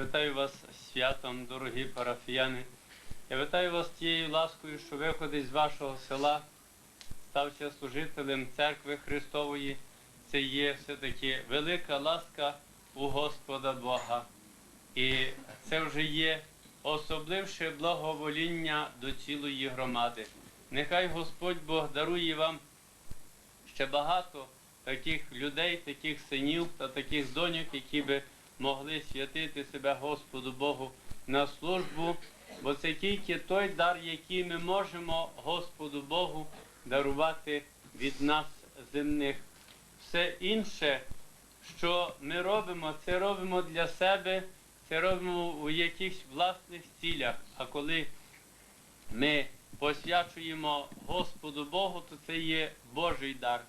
Вітаю вас святом, дорогі парафіяни. Я вітаю вас тією ласкою, що виходить з вашого села, стався служителем церкви Христової. Це є все-таки велика ласка у Господа Бога. І це вже є особливше благовоління до цілої громади. Нехай Господь Бог дарує вам ще багато таких людей, таких синів та таких доньок, які би могли святити себе Господу Богу на службу, бо це тільки той дар, який ми можемо Господу Богу дарувати від нас земних. Все інше, що ми робимо, це робимо для себе, це робимо у якихось власних цілях. А коли ми посвячуємо Господу Богу, то це є Божий дар.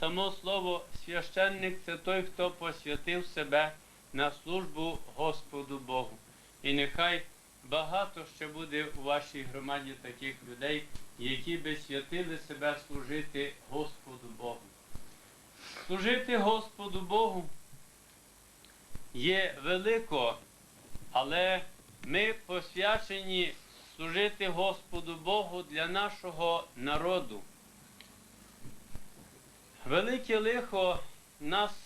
Само слово священник це той, хто посвятив себе на службу Господу Богу. І нехай багато ще буде у вашій громаді таких людей, які би святили себе служити Господу Богу. Служити Господу Богу є велико, але ми посвячені служити Господу Богу для нашого народу. Велике лихо нас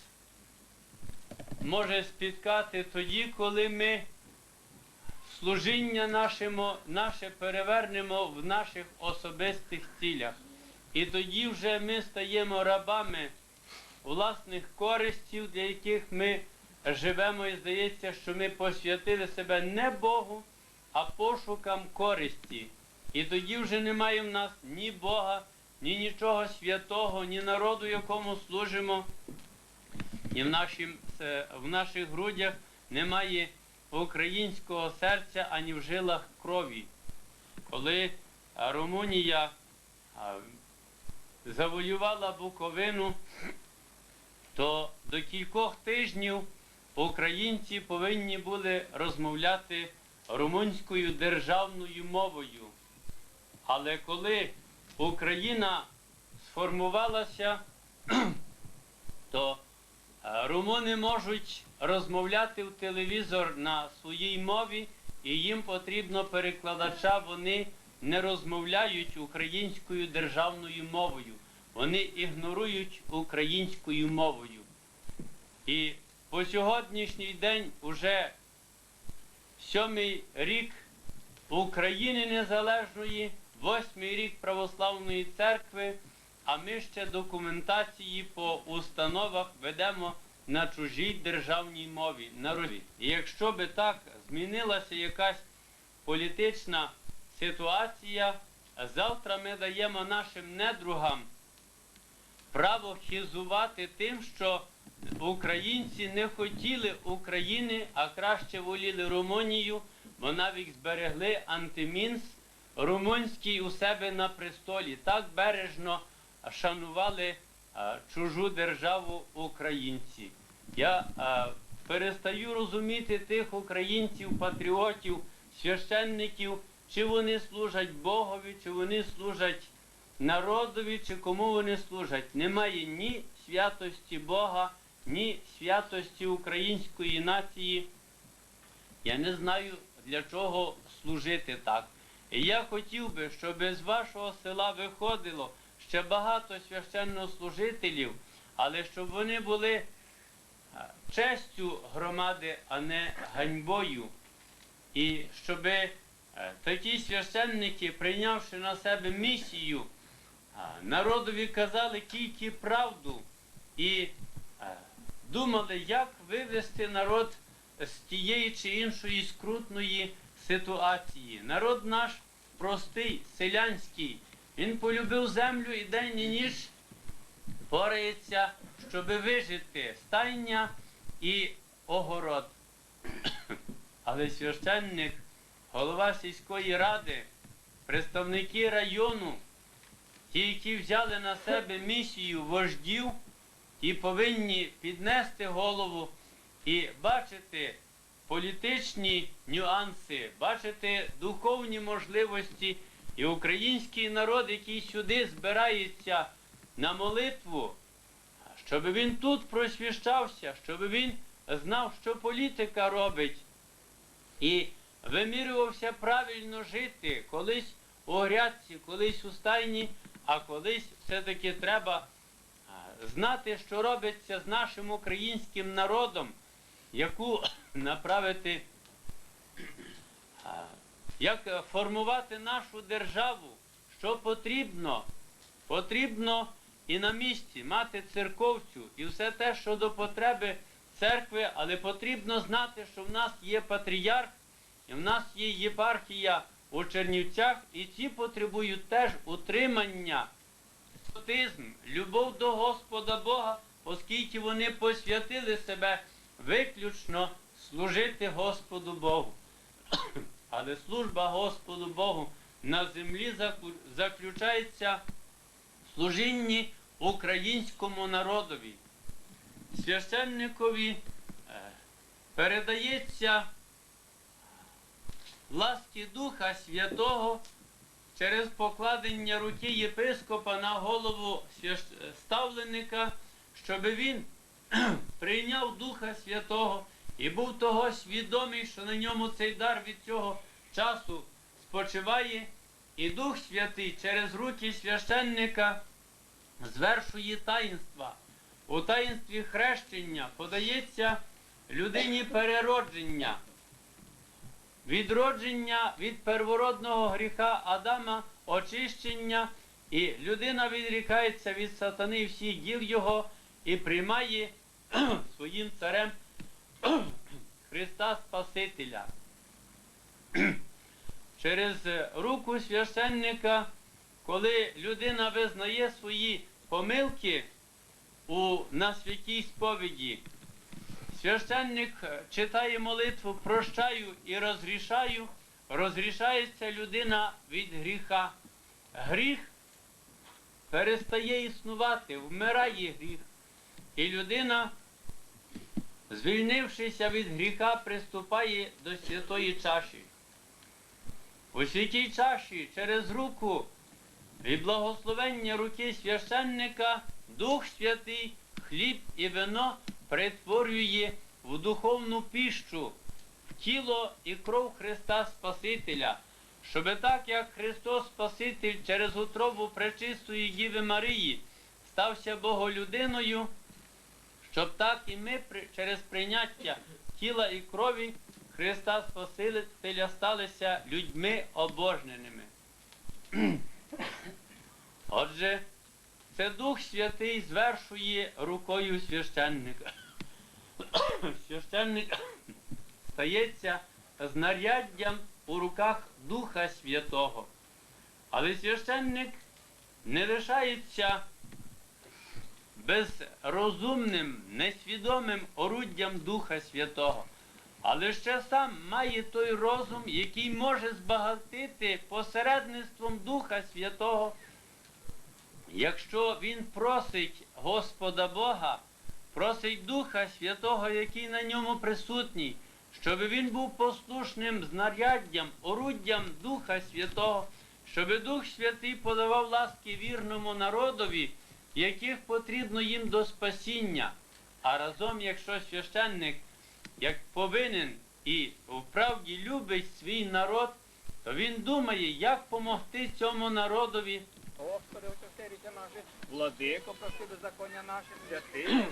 може спіткати тоді, коли ми служіння нашому, наше перевернемо в наших особистих цілях. І тоді вже ми стаємо рабами власних користів, для яких ми живемо, і здається, що ми посвятили себе не Богу, а пошукам користі. І тоді вже немає в нас ні Бога, ні нічого святого, ні народу, якому служимо, і в, нашім, е, в наших грудях немає українського серця ані в жилах крові. Коли Румунія завоювала Буковину, то до кількох тижнів українці повинні були розмовляти румунською державною мовою. Але коли Україна сформувалася, то е, румуни можуть розмовляти в телевізор на своїй мові, і їм потрібно перекладача, вони не розмовляють українською державною мовою. Вони ігнорують українською мовою. І по сьогоднішній день уже сьомий рік України Незалежної, восьмий рік Православної церкви, а ми ще документації по установах ведемо на чужій державній мові, на Русі. І якщо би так змінилася якась політична ситуація, завтра ми даємо нашим недругам право хізувати тим, що українці не хотіли України, а краще воліли Румунію, бо навіть зберегли антимінс румунський у себе на престолі. Так бережно шанували чужу державу українці. Я перестаю розуміти тих українців, патріотів, священників, чи вони служать Богові, чи вони служать народові, чи кому вони служать. Немає ні святості Бога, ні святості української нації. Я не знаю, для чого служити так. І я хотів би, щоб з вашого села виходило ще багато священнослужителів, але щоб вони були честю громади, а не ганьбою. І щоб е, такі священники, прийнявши на себе місію, народові казали тільки правду і е, думали, як вивести народ з тієї чи іншої скрутної ситуації. Народ наш простий, селянський, він полюбив землю і день і ніч бореться, щоби вижити стайня і огород. Але священник, голова сільської ради, представники району, ті, які взяли на себе місію вождів, ті повинні піднести голову і бачити політичні нюанси, бачити духовні можливості. І український народ, який сюди збирається на молитву, щоб він тут просвіщався, щоб він знав, що політика робить, і вимірювався правильно жити, колись у грядці, колись у стайні, а колись все-таки треба знати, що робиться з нашим українським народом, яку направити, як е, формувати нашу державу, що потрібно. Потрібно і на місці мати церковцю, і все те, що до потреби церкви, але потрібно знати, що в нас є патріарх, і в нас є єпархія у Чернівцях, і ці потребують теж утримання, патріотизм, любов до Господа Бога, оскільки вони посвятили себе виключно служити Господу Богу. Але служба Господу Богу на землі заключається в служінні українському народові. Священникові е, передається ласки Духа Святого через покладення руки єпископа на голову ставленика, щоб він прийняв Духа Святого і був того свідомий, що на ньому цей дар від цього часу спочиває, і Дух Святий через руки священника звершує таїнства. У таїнстві хрещення подається людині переродження, відродження від первородного гріха Адама, очищення, і людина відрікається від сатани всіх діл його і приймає своїм царем Христа Спасителя. Через руку священника, коли людина визнає свої помилки у, на святій сповіді, священник е, читає молитву прощаю і розрішаю, розрішається людина від гріха. Гріх перестає існувати, вмирає гріх. І людина, звільнившися від гріха, приступає до святої чаші. У святій чаші через руку і благословення руки священника Дух Святий, хліб і вино перетворює в духовну піщу, в тіло і кров Христа Спасителя, щоби так, як Христос Спаситель через утробу пречистої Діви Марії стався Боголюдиною, щоб так і ми через прийняття тіла і крові Христа Спасителя сталися людьми обожненими. Отже, це Дух Святий звершує рукою священника. Священник стається знаряддям у руках Духа Святого. Але священник не лишається безрозумним, несвідомим оруддям Духа Святого, але ще сам має той розум, який може збагатити посередництвом Духа Святого. Якщо він просить Господа Бога, просить Духа Святого, який на ньому присутній, щоб він був послушним знаряддям, оруддям Духа Святого, щоб Дух Святий подавав ласки вірному народові, яких потрібно їм до спасіння. А разом, якщо священник як повинен і вправді любить свій народ, то він думає, як помогти цьому народові. Господи, очистиріться наше, владико, прости беззаконня наші, святий,